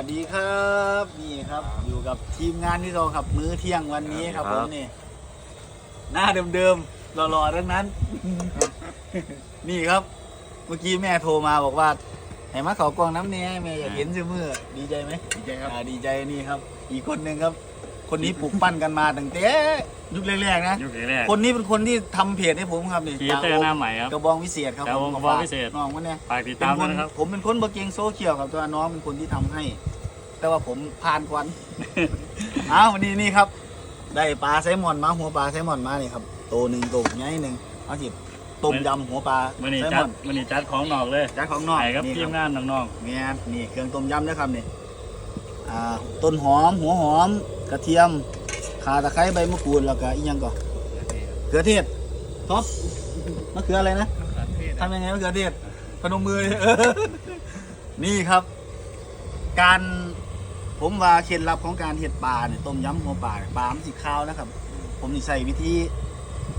สวัสดีครับนี่ครับอยู่กับทีมงานที่เราครับมื้อเที่ยงวันนี้ครับคผรับมนี่ หน้าเดิมๆหล่อๆทั้งนั้น นี่ครับ เมื่อกี้แม่โทรมาบอกว่าให้มาเขากล้องน้ำเนี่ยแม่อยากเห็นชื่อมือดีใจไหมดีใจครับอ่าดีใจนี่ครับ อีกคนหนึ่งครับ คนนี้ปลูกปั้นกันมาตั้งแต่ยุคแรกๆนะยุคแรกคนนี้เป็นคนที่ทำเพจให้ผมครับนี่ครีเอเตอร์หน้าใหม่ครับกระบองวิเศษครับกระบองผมกระบองวิเศษน้องมันเนี่ยฝากติดเป็ตามนคด้วยนนะครับผมเป็นคนบเกงโซเชียลครับตัวน้องเป็นคนที่ทำให้ แต่ว่าผมผ่านก่อน อ้าววันนี้นี่ครับ ได้ปลาไซลมอนมาหัวปลาไซลมอนมานี่ครับตัวหนึ่งตัวใหญ่หนึ่งเอาสิต้มยำหัวปลาวันนี้ไซลจัมดอนวันนี้จัดของนอกเลยจากของนอกใส่ครับนี่ทีมงานน้องเนี่ยนี่เครื่องต้มยำนะครับนี่อ่าต้นหอมหัวหอม กระเทียมข่าตะไคร้ใบมะกรูดแล้วก็อีกอยังก่อนเกลือเทศท็อปมะเขืออะไรนะทำยังไงมะเขือเทศพนมมือเลยเออนี่ครับ การ ผมว่าเคล็ดลับของการเห็ดปลาเนี่ยต้มยำหัวปลาเนี่ยปลามันสีข้าวนะครับ ผมสิใส่วิธี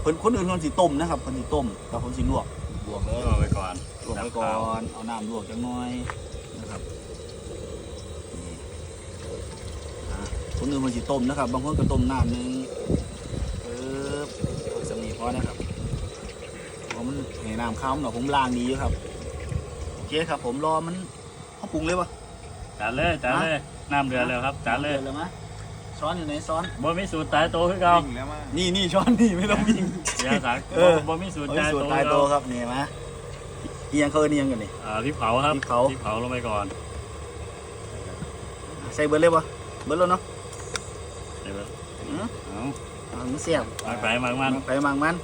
เพิ่นคนอื่นคนสิต้มนะครับคนสิต้มแต่ผมสิลวกลวกเลๆยก็ไปก่อนลวกไว้ก่อนเอาน้ำลวกจังน้อยนะครับนี่อะคนอื่นคนสิต้มนะครับ บางคนก็ต้มน้ำหนึงเออสมีพอนะครับเพราะมันให้น้ำข้าวมันหน่อยผมล้างดีอยู่ครับโอเคครับ ผมรอมันเขาปรุงเลยวะ จัดเลยจัดเลยน้ำเดือดแล้วครับจัดเลยเลยไหมช้อนอยู่ไหนช้อนบ่มีสูตรตายโตคือเก่านี่นี่ช้อนนี่ไม่ต้องวิ่งยาสักเออ บ่มีสูตรเอาตายสูตโตรตายโตครับนี่ไหมเอียงเขาเอียงกันนี่ อ่าพริกเผาครับพริกเผาพริกเผาลงไปก่อนใส่เบิร์ดเลยวะเบิร์ดแล้วเนาะเดี๋ยวอืมเอาอ่ามันเสียบมากไปมากมันไปมังมัน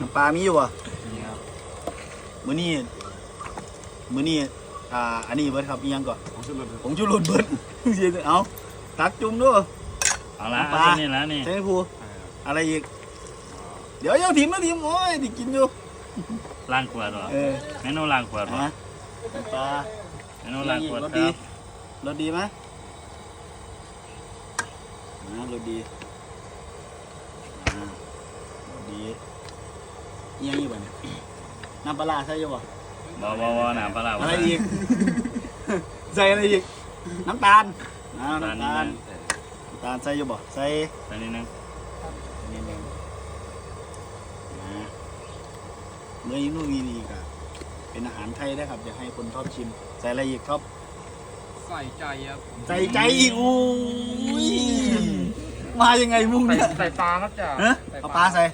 น้ำปลามีอยู่วะนี่ครับมื้อนี้มื้อนี้ อ่าอันนี้เบิร์ดครับเอียงก่อนของชุดรถผงชูรสเบิร์ดเอาตักจุ่มด้วย เอาละปลาเอาตัวนี้แล้วนี่ใช่ไหมครูอะไรอีก เดี๋ยวเดี๋ยวทิมนะทิมโอ้ยที่กินอยู่ล้างขวดเหรอเออเมนูล้างขวดเหรอฮะปลาเมนูล้างขวดรสคดีรับรสดีไหมอ่ารสดีอ่ารสดีอิหยังอยู่บ้าเนี่ยน้ำปลาร้าใส่อยู่บ่ บ่บ่บ่น้ำปลาร้าบ่อะไรอีกใส่อะไรอีกน้ำตาลอ่าน้ำตาลน้ำตาลนิดนึงน้ำตาลใส่อยู่บ่ใส่ใส่นิดนึงนิดนึงนะเมื่อยิ่งนู่นมีอีกอะเป็นอาหารไทยได้ครับอยากให้คนชอบชิม ใส่อะไรอีกครับใส่ใจครับใส่ใจอีกอุ้ยมายังไงมุ้งใส่เนี่ยใส่ปลาครับจ่าฮะใส่เอาปลาใส่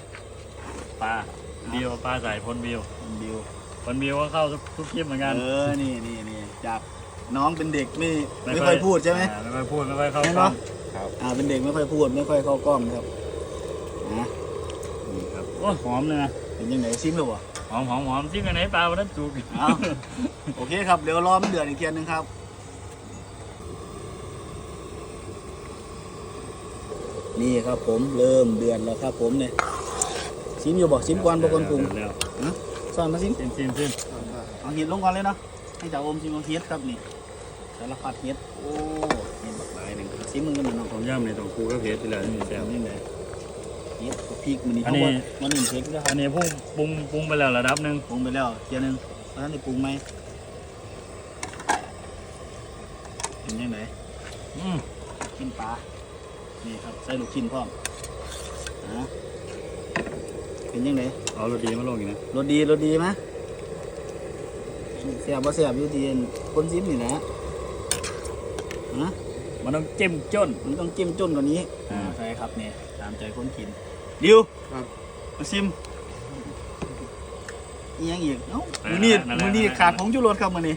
ปลาบิวปลาใส่พลบิวบิว พลบิวก็เข้าทุกทุกคลิปเหมือนกัน เออ นี่นี่นี่จากน้องเป็นเด็กไม่ไม่ค่อยพูดใช่ไหมอ่าไม่ค่อยพูดไม่ค่อยเข้าใช่กไหมล้องอ่าเป็นเด็กไม่ค่อยพูดไม่ค่อยเข้ากล้องนะครับนะนี่ครับโอ้ยหอมเลยนะเป็นยังไงซิมเลยวะหอมหอมหอมจิ้มกันไหนปลาวันนั้นจุกเอาโอเคครับเดี๋ยวรอมันเดือดอีกเทียนหนึงครับนี่ครับผมเริ่มเดือดแล้วครับผมเนี่ยซิมอยู่บอกซิมก่อนบางคนปรุงแล้ว สอนมาซิมซิมซิมซิมเอาเห็ดลงก่อนเลยเนาะให้จ่าโอมซิมเอาเห็ดครับนี่สารพัดเห็ดโอ้เห็ดบักหลายหนึ่งซิมมึงกันหน่อยเนาะผมย่ำในตรงคูก็เพชรไปเลยนี่แซ่บนี่ไหนเห็ดกับพริกมันนี่อัเขานนี้บอกมันนี่เช็คด้วยคอัรับนนี้พุ่งปรุงปรุงไปแล้วระดับหนึ่งปรุงไปแล้วเทียนหนึงแล้วท่านได้ปรุงไหมเป็นยังไงอืมชิ้นปลานี่ครับใส่ลูกชิ้นพร้อมนะ เป็นยังไงเอารสดีมาลงอีกนะรสดีรสดีไหมเสียบบ่เสียบอยู่ที่คนซิมนี่แหละนะมันต้องจิ้มจนมันต้องจิ้มจ้นกว่านี้อ่าใช่ครับเนี่ยตามใจคนกินดิวมาซิมอีหยังอีกเอ้ามือนี้มือนี้ขาดผงชูรสครับมือนี้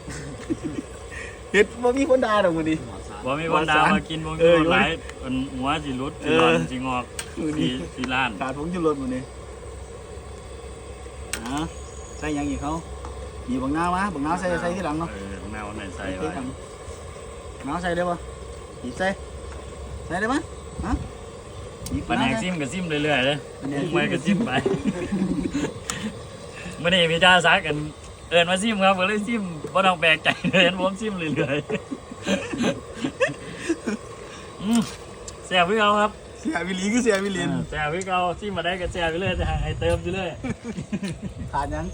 เห็ดบ่มีคนด่าดอกมือนี้บ่มีวันดามากินวงเอจุอดหลายเป็นหัวสิรุดสิรอนสิงอกมือสินี้สิล้านขาดผงชูรสมือนี้ อ่าใส่หยังอีกเขามีบังนาวมะบังนาวใส่ใส่ที่หลังเนาะเออแนวไหนใส่ใส่ไว้ที่หลังบังนาวใส่ได้ปะหยิบใส่ใส่ได้ปะฮะหยิบปันแหบังกนาวซิใส่มกับซิมเรื่อยๆเลยแผนกปรุงซิมไปกับซิมไปมื่อนี้พี่จ้าซักกันเอินมาซิมครับก็เลยซิมบ่ต้องแปลกใจเลยเห็นผมซิมเรื่อยๆอืมแซ่บพี่เอาครับ เสียวิลีคือเสียวิลินแซ่บพี่เอาซิมมาได้ก็แซ่บไปเลยแต่ให้เติมไปเลยขาดยัง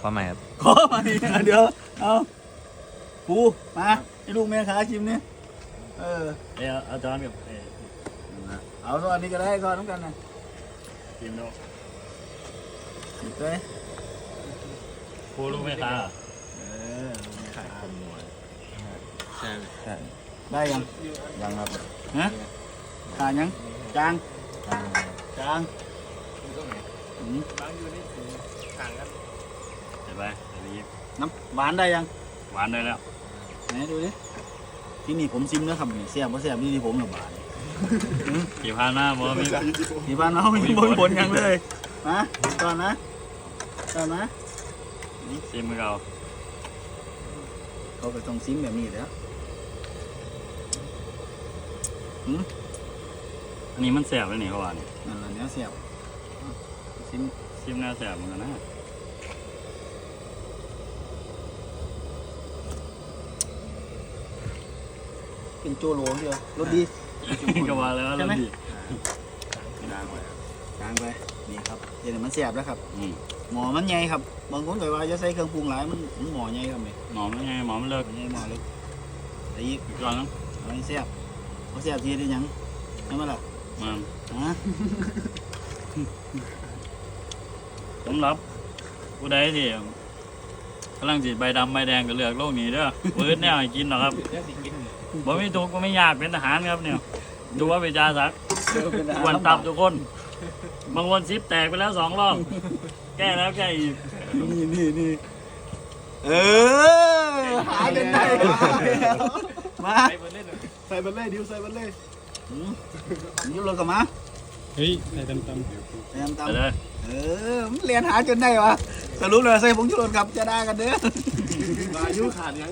ความหมายครับขอมาอีกอะเดี๋ยวเอาปูมาให้ลูกแม่ขาชิมเนี่ยเออเอ้ยเอาเอาจอนกับเอ้ยนั่นล่ะเอาส่วนนี้ก็ได้ก่อนน้ำกันนะทีมโนติดเลยครูลูกแม่ค้าเออขายคนมวยใช่ได้ยังยังครับฮะ ขายังจางยังจางอยู่ตรงไหนอืมบางอยู่นี่ถึงห่างกันเห็นไหมเดี๋ยวนี้น้ำหวานได้ยังหวานได้แล้วไหนดูดิที่นี่ผมซิมนะครับนี่เสียบบ่เสียบนี่ที่ผมระบาดกี่พันหน้าบ่มีที่บ้านเราไม่มีบนผลยังเลยนะก่อนนะก่อนนะซิมมือเราเขาก็ต้องซิมแบบนี้แหล้วอั นนี้มันแสบเลยนี่เขาว่านี่นั่นแหละเนี้ยเสียบซิมซิมหน้าแสบเหมือนกันนะเป็นโจโหลเดียวรสดีก็ว่าแล้วใช่ไหมเราดีดังเลยจางไปนี่ครับเดี๋ยวมันเสียบแล้วครับอืมหมอมันใหญ่ครับบางคนก็ว่าจะใส่เครื่องปรุงหลายมันมันหมอใหญ่ครับนี่หมอมันไงหมอมันเลิกใหญ่หมอเล็กแต่อีกอีกก่อนนะอันนี้เสียบเขาเสียบทีได้หยังใช่ไหมล่ะ มันฮะผมรับผู้ใดที่กำลังจิตใบดำใบแดงก็เลือกโลกนี้เด้อปืนแนวให้กินหรอกครับเดี๋ยวสิกินบ่มีทุกข์ก็ไม่ยากเป็นทหารครับเนี่ยดูว่าไปจาสักเออเป็นอาหารอ้วนตับทุกคน บางคนซิปแตกไปแล้วสองรอบ แก้แล้วแก้อีก นี่นี่นี่เออ หายเป็นได้มาไปบนเล่นเลยใส่บันเล่ดิวใส่บันเล่ หืมดิวลงกับมาเฮ้ยใส่ตำตเตรียมตามไปเลยเออมันเรียนหาจนได้วะสรุปเลยใส่ผงชูรสครับจะได้กันเด้อมายุขาดยัง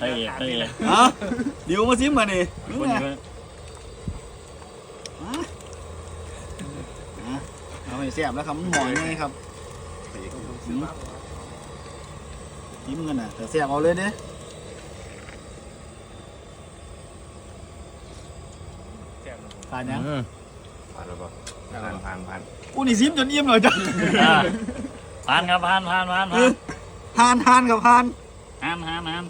ไอ้เอกไอ้เอกฮะดิวมาซิมมานี่คนนี้ก็ฮะฮะเอาไปเสียบแล้วครับมันหมอยไงครับหืมยิ้มกันนะแต่เสียบเอาเลยเด้อ ผ่านยังผ่านแล้วปะผ่านผ่านผ่านกูนี่ซิมจนอิ่มเลยจ้ะอ่าผ่านครับผ่านผ่านผ่านผ่านทานทานกับทานผ่านผ่านผ่าน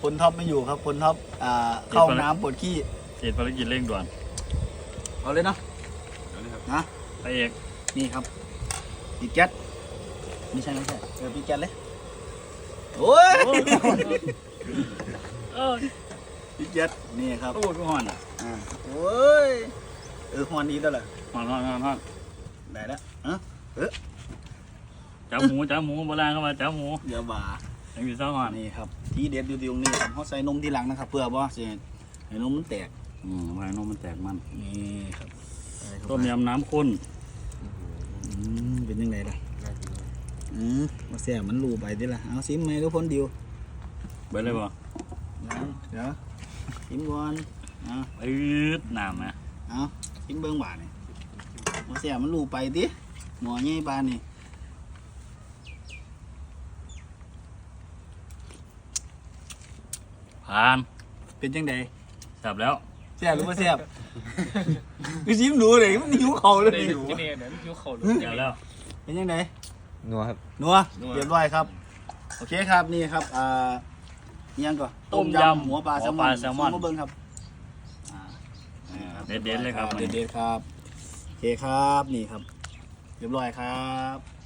พลท็อปไม่อยู่ครับพลท็อปอ่าเข้าน้ำปวดขี้เสร็จภารกิจเร่งด่วนเอาเลยเนาะนะไอ้เอกนี่ครับปิดแก๊สไม่ใช่ไม่ใช่เออปิดแก๊สเลยโอ้ยเออปิดแก๊สนี่ครับโอ้ยกูห่อนอะ อ่าโอ้ยเออฮอนดีแล้วล่ะห่อนห่อนห่อนห่อนได้แล้วเอะจ้าหมูจ้าหมูโบราณเข้ามาจ้าหมูเดี๋ยวบ่ายังมีเส้าห่อนนี่ครับที่เด็ดอยู่ตรงนี้ครับเขาใส่นมทีหลังนะครับ เพื่อว่าสิให้นมมันแตกอืมไว้นมมันแตกมันนี่ครับใส่เข้าไปต้มยำน้ำข้นอืมเป็นยังไงล่ะอืมมาแซ่บมันรูไปดิล่ะเอาซิมไหมทุกคนเดียวไปเลยบ่ยังเดี๋ยวซิมก่อน เอาอืดน้ำนะเอาซิมเบิ้งบาทนี่มาแซ่บมันรูไปดิหมอใหญ่ปานนี่ผ่านเป็นจังไดแซ่บแล้วแซ่บหรือไม่แซ่บคือซิมดูเลยมันหิวเขาเลยได้ดูนี่เนี่ยคิ้วเขาดูแซ่บแล้ว เป็นยังไงนัวครับนัว เรียบร้อยครับ โอเคครับนี่ครับอ่าอิหยังก่อนหัวปลาแซลมอนแซลมอนซูมาเบิ้งครับอ่า เด็ดๆเลยครับ เด็ดๆครับโอเคครับนี่ครับ เรียบร้อยครับ